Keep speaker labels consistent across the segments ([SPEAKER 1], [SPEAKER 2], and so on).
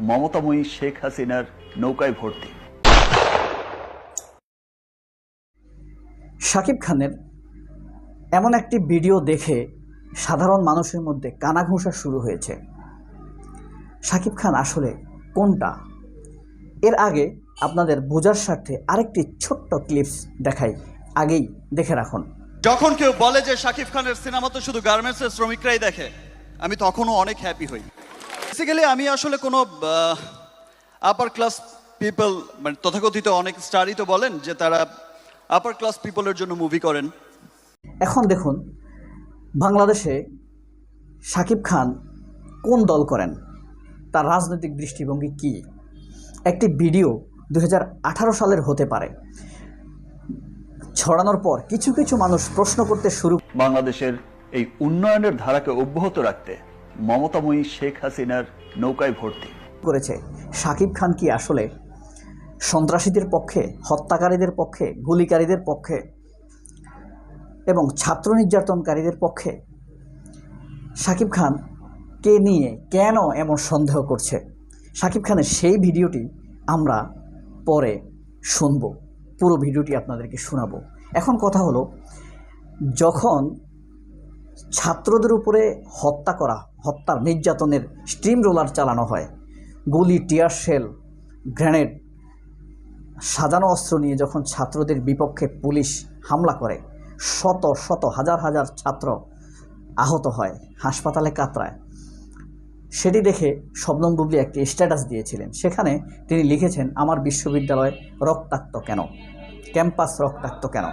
[SPEAKER 1] মমতাময়ী শেখ হাসিনার নৌকায় ভর্তি।
[SPEAKER 2] শাকিব খানের এমন একটি ভিডিও দেখে সাধারণ মানুষের মধ্যে কানাঘুষা শুরু হয়েছে। শাকিব খান আসলে কোনটা? এর আগে আপনাদের বোঝার স্বার্থে আরেকটি ছোট্ট ক্লিপস দেখাই। আগেই দেখে রাখুন।
[SPEAKER 3] যখন কেউ বলে যে শাকিব খানের সিনেমা তো শুধু গার্মেন্টসের শ্রমিকরাই দেখে আমি তখনও অনেক হ্যাপি হই। বেসিক্যালি আমি আসলে কোনো আপার ক্লাস পিপল মানে তথাকথিত অনেক স্টারই তো বলেন যে তারা আপার ক্লাস পিপলের জন্য মুভি করেন।
[SPEAKER 2] এখন দেখুন বাংলাদেশে শাকিব খান কোন দল করেন? তার রাজনৈতিক দৃষ্টিভঙ্গি কি? একটি ভিডিও দুই হাজার আঠারো সালের হতে পারে। ছড়ানোর পর কিছু কিছু মানুষ প্রশ্ন করতে শুরু
[SPEAKER 1] বাংলাদেশের এই উন্নয়নের ধারাকে অব্যাহত রাখতে মমতাময়ী শেখ হাসিনার নৌকায় ভর্তি।
[SPEAKER 2] করেছে। শাকিব খান কি আসলে সন্ত্রাসীদের পক্ষে, হত্যাকারীদের পক্ষে, গুলিকারীদের পক্ষে এবং ছাত্র নির্যাতনকারীদের পক্ষে শাকিব খান কে নিয়ে কেন এমন সন্দেহ করছে? শাকিব খানের সেই ভিডিওটি আমরা পরে শুনব। পুরো ভিডিওটি আপনাদেরকে শোনাবো। এখন কথা হলো, যখন ছাত্রদের উপরে হত্যা করা, হত্যার নির্যাতনের স্টিম রোলার চালানো হয়। গুলি, টিয়ার শেল, গ্রেনেড, সাজানো অস্ত্র নিয়ে যখন ছাত্রদের বিপক্ষে পুলিশ হামলা করে, শত শত, হাজার হাজার ছাত্র আহত হয় হাসপাতালে কাতরায়। সেটি দেখে শবনম বুবলি একটি স্ট্যাটাস দিয়েছিলেন। সেখানে তিনি লিখেছেন, আমার বিশ্ববিদ্যালয় রক্তাক্ত কেন? ক্যাম্পাস রক্তাক্ত কেন?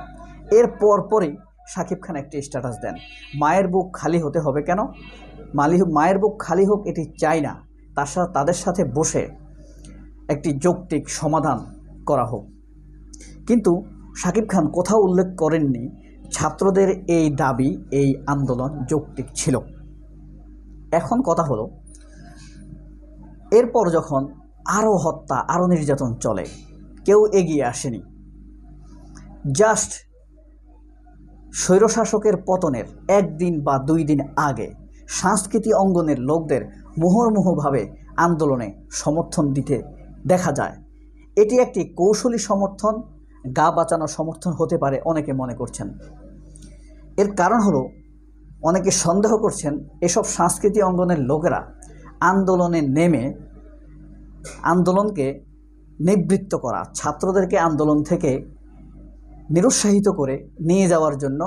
[SPEAKER 2] এর পরপরই শাকিব খান একটি স্ট্যাটাস দেন। মায়ের বুক খালি হতে হবে কেন? মালি মায়ের বুক খালি হোক, এটি চাই না তার সাথে তাদের সাথে বসে একটি যৌক্তিক সমাধান করা হোক। কিন্তু শাকিব খান কোথাও উল্লেখ করেননি, ছাত্রদের এই দাবি, এই আন্দোলন যৌক্তিক ছিল। এখন কথা হলো, এরপর যখন আরও হত্যা আরও নির্যাতন চলে, কেউ এগিয়ে আসেনি। জাস্ট স্বৈরশাসকের পতনের একদিন বা দুই দিন আগে সংস্কৃতি অঙ্গনের লোকদের মুহুর্মুহুভাবে আন্দোলনে সমর্থন দিতে দেখা যায়। এটি একটি কৌশলী সমর্থন, গা বাঁচানো সমর্থন হতে পারে অনেকে মনে করছেন। এর কারণ হলো, অনেকে সন্দেহ করছেন এসব সংস্কৃতি অঙ্গনের লোকেরা আন্দোলনে নেমে আন্দোলনকে নিবৃত্ত করা, ছাত্রদেরকে আন্দোলন থেকে নিরুৎসাহিত করে নিয়ে যাওয়ার জন্য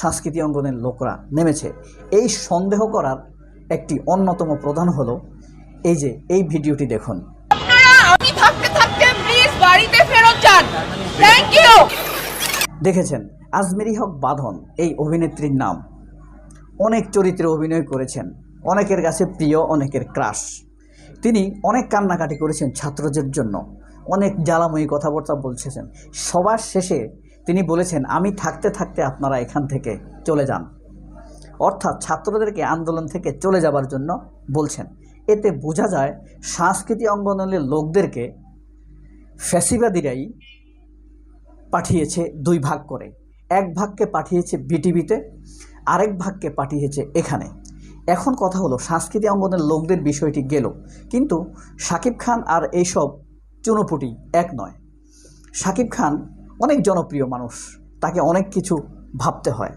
[SPEAKER 2] সংস্কৃতি অঙ্গনের লোকরা নেমেছে। এই সন্দেহ করার একটি অন্যতম প্রধান হলো এই যে এই ভিডিওটি দেখুন। দেখেছেন আজমেরি হক বাঁধন এই অভিনেত্রীর নাম। অনেক চরিত্রে অভিনয় করেছেন অনেকের কাছে প্রিয় অনেকের ক্রাশ। তিনি অনেক কান্নাকাটি করেছেন ছাত্রদের জন্য। অনেক জ্বালাময়ী কথাবার্তা বলছেন। সবার শেষে তিনি বলেছেন, আমি থাকতে থাকতে আপনারা এখান থেকে চলে যান। অর্থাৎ ছাত্রদেরকে আন্দোলন থেকে চলে যাবার জন্য বলছেন। এতে বোঝা যায় সংস্কৃতি অঙ্গনের লোকদেরকে ফ্যাসিবাদীরাই পাঠিয়েছে দুই ভাগ করে। এক ভাগকে পাঠিয়েছে বিটিভিতে, আরেক ভাগকে পাঠিয়েছে এখানে। এখন কথা হলো সংস্কৃতি অঙ্গনের লোকদের বিষয়টি গেল। কিন্তু শাকিব খান আর এইসব চুনোপুটি এক নয়। শাকিব খান অনেক জনপ্রিয় মানুষ, তাকে অনেক কিছু ভাবতে হয়।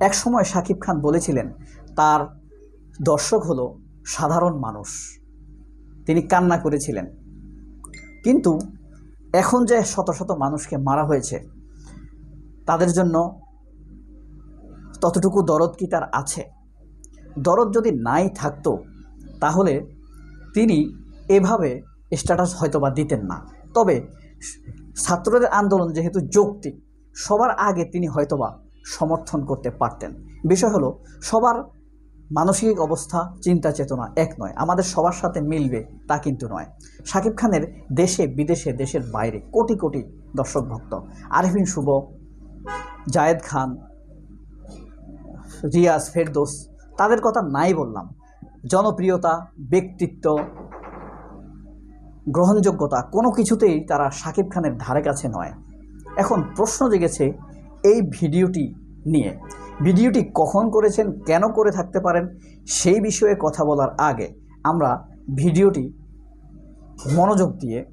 [SPEAKER 2] এক সময় শাকিব খান বলেছিলেন, তার দর্শক হলো সাধারণ মানুষ। তিনি কান্না করেছিলেন। কিন্তু এখন যে শত শত মানুষকে মারা হয়েছে, তাদের জন্য ততটুকু দরদ কি তার আছে? দরদ যদি নাই থাকতো, তাহলে তিনি এভাবে স্ট্যাটাস হয়তো বা দিতেন না। তবে ছাত্রদের আন্দোলন যেহেতু যৌক্তিক, সবার আগে তিনি হয়তোবা সমর্থন করতে পারতেন। বিষয় হলো, সবার মানসিক অবস্থা, চিন্তা চেতনা এক নয়, আমাদের সবার সাথে মিলবে তা কিন্তু নয়। শাকিব খানের দেশে বিদেশে, দেশের বাইরে কোটি কোটি দর্শক ভক্ত। আরিফিন শুভ, জায়েদ খান, রিয়াজ ফেরদোস, তাদের কথা নাই বললাম। জনপ্রিয়তা, ব্যক্তিত্ব গ্রহণযোগ্যতা কোনো কিছুতেই তারা শাকিব খানের ধারে কাছে নয়। এখন প্রশ্ন জেগেছে এই ভিডিওটি নিয়ে। ভিডিওটি কখন করেছেন, কেন করে থাকতে পারেন, সেই বিষয়ে কথা বলার আগে আমরা ভিডিওটি মনোযোগ দিয়ে,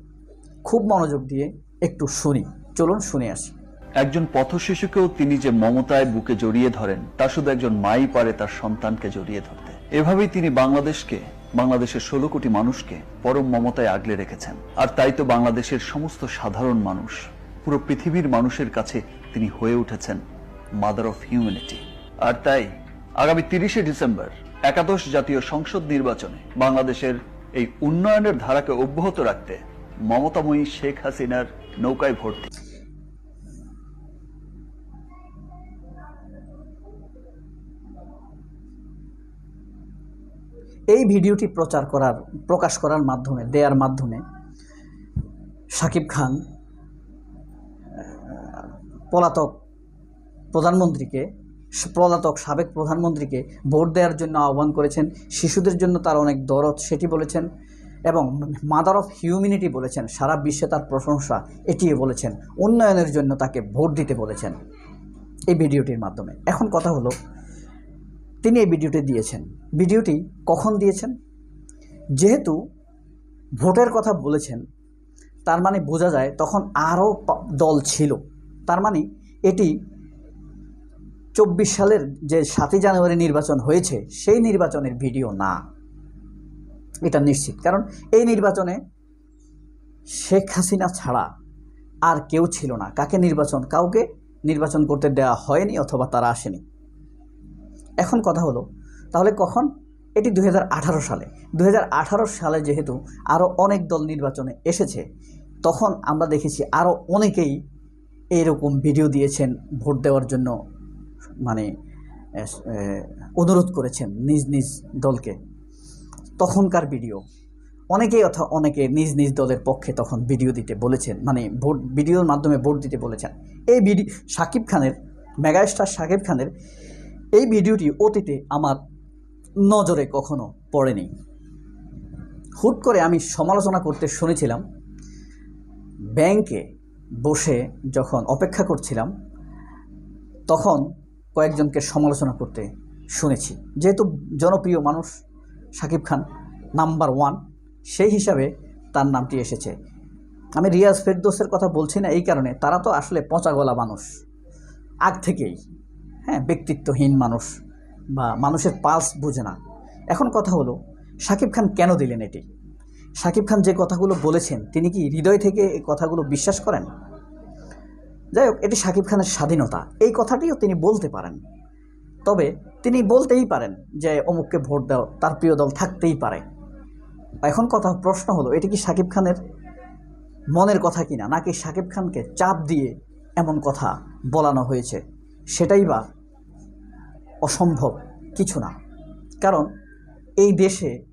[SPEAKER 2] খুব মনোযোগ দিয়ে একটু শুনি। চলুন শুনে আসি।
[SPEAKER 1] একজন পথ শিশুকেও তিনি যে মমতায় বুকে জড়িয়ে ধরেন, তা শুধু একজন মাই পারে তার সন্তানকে জড়িয়ে ধরতে। এভাবেই তিনি বাংলাদেশকে বাংলাদেশের ষোলো কোটি মানুষকে পরম মমতায় আগলে রেখেছেন। আর তাই তো বাংলাদেশের সমস্ত সাধারণ মানুষ, পুরো পৃথিবীর মানুষের কাছে তিনি হয়ে উঠেছেন মাদার অফ হিউম্যানিটি আর তাই আগামী তিরিশে ডিসেম্বর একাদশ জাতীয় সংসদ নির্বাচনে বাংলাদেশের এই উন্নয়নের ধারাকে অব্যাহত রাখতে মমতাময়ী শেখ হাসিনার নৌকায় ভোট
[SPEAKER 2] এই ভিডিওটি প্রচার করার, প্রকাশ করার মাধ্যমে, দেয়ার মাধ্যমে শাকিব খান পলাতক প্রধানমন্ত্রীকে, পলাতক সাবেক প্রধানমন্ত্রীকে ভোট দেওয়ার জন্য আহ্বান করেছেন। শিশুদের জন্য তার অনেক দরদ সেটি বলেছেন এবং মাদার অফ হিউম্যানিটি বলেছেন। সারা বিশ্বে তার প্রশংসা এটিও বলেছেন। উন্নয়নের জন্য তাকে ভোট দিতে বলেছেন এই ভিডিওটির মাধ্যমে। এখন কথা হলো তিনি এই ভিডিওটি দিয়েছেন। ভিডিওটি কখন দিয়েছেন? যেহেতু ভোটের কথা বলেছেন, তার মানে বোঝা যায় তখন আরও দল ছিল। তার মানে এটি চব্বিশ সালের যে সাতই জানুয়ারি নির্বাচন হয়েছে, সেই নির্বাচনের ভিডিও না। এটা নিশ্চিত। কারণ এই নির্বাচনে শেখ হাসিনা ছাড়া আর কেউ ছিল না। কাকে নির্বাচন? কাউকে নির্বাচন করতে দেওয়া হয়নি অথবা তারা আসেনি। এখন কথা হলো, তাহলে কখন? এটি দু হাজার আঠারো সালে। দু হাজার আঠারো সালে যেহেতু আরও অনেক দল নির্বাচনে এসেছে, তখন আমরা দেখেছি আরও অনেকেই এইরকম ভিডিও দিয়েছেন, ভোট দেওয়ার জন্য মানে অনুরোধ করেছেন নিজ নিজ দলকে। তখনকার ভিডিও। অনেকেই অথবা অনেকে নিজ নিজ দলের পক্ষে তখন ভিডিও দিতে বলেছেন মানে ভোট, ভিডিওর মাধ্যমে ভোট দিতে বলেছেন। এই ভিডিও সাকিব খানের, মেগাস্টার সাকিব খানের এই ভিডিওটি অতীতে আমার নজরে কখনো পড়েনি। হুট করে আমি সমালোচনা করতে শুনেছিলাম। ব্যাংকে বসে যখন অপেক্ষা করছিলাম, তখন কয়েকজনকে সমালোচনা করতে শুনেছি। যেহেতু জনপ্রিয় মানুষ শাকিব খান নাম্বার ওয়ান, সেই হিসাবে তার নামটি এসেছে। আমি রিয়াজ ফেরদোসের কথা বলছি না এই কারণে, তারা তো আসলে পচা গলা মানুষ। আগ থেকেই হ্যাঁ ব্যক্তিত্বহীন মানুষ বা মানুষের পালস বুঝে না। এখন কথা হলো, শাকিব খান কেন দিলেন এটি? শাকিব খান যে কথাগুলো বলেছেন, তিনি কি হৃদয় থেকে এই কথাগুলো বিশ্বাস করেন? যাই হোক, এটি শাকিব খানের স্বাধীনতা। এই কথাটিও তিনি বলতে পারেন। তবে তিনি বলতেই পারেন যে অমুককে ভোট দাও, তার প্রিয় দল থাকতেই পারে। এখন কথা, প্রশ্ন হলো, এটি কি শাকিব খানের মনের কথা কিনা, নাকি শাকিব খানকে চাপ দিয়ে এমন কথা বলানো হয়েছে? সেটাই বা অসম্ভব কিছু না। কারণ এই দেশে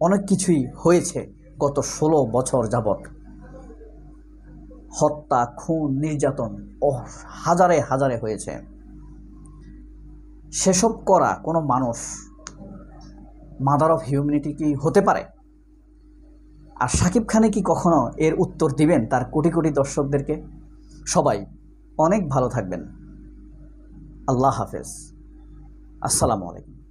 [SPEAKER 2] অনেক কিছুই হয়েছে গত ষোলো বছর যাবৎ। হত্যা, খুন, নির্যাতন ও হাজারে হাজারে হয়েছে। সেসব করা কোনো মানুষ মাদার অফ হিউম্যানিটি কি হতে পারে? আর সাকিব খানে কি কখনো এর উত্তর দিবেন তার কোটি কোটি দর্শকদেরকে? সবাই অনেক ভালো থাকবেন। আল্লাহ হাফেজ। আসসালামু আলাইকুম।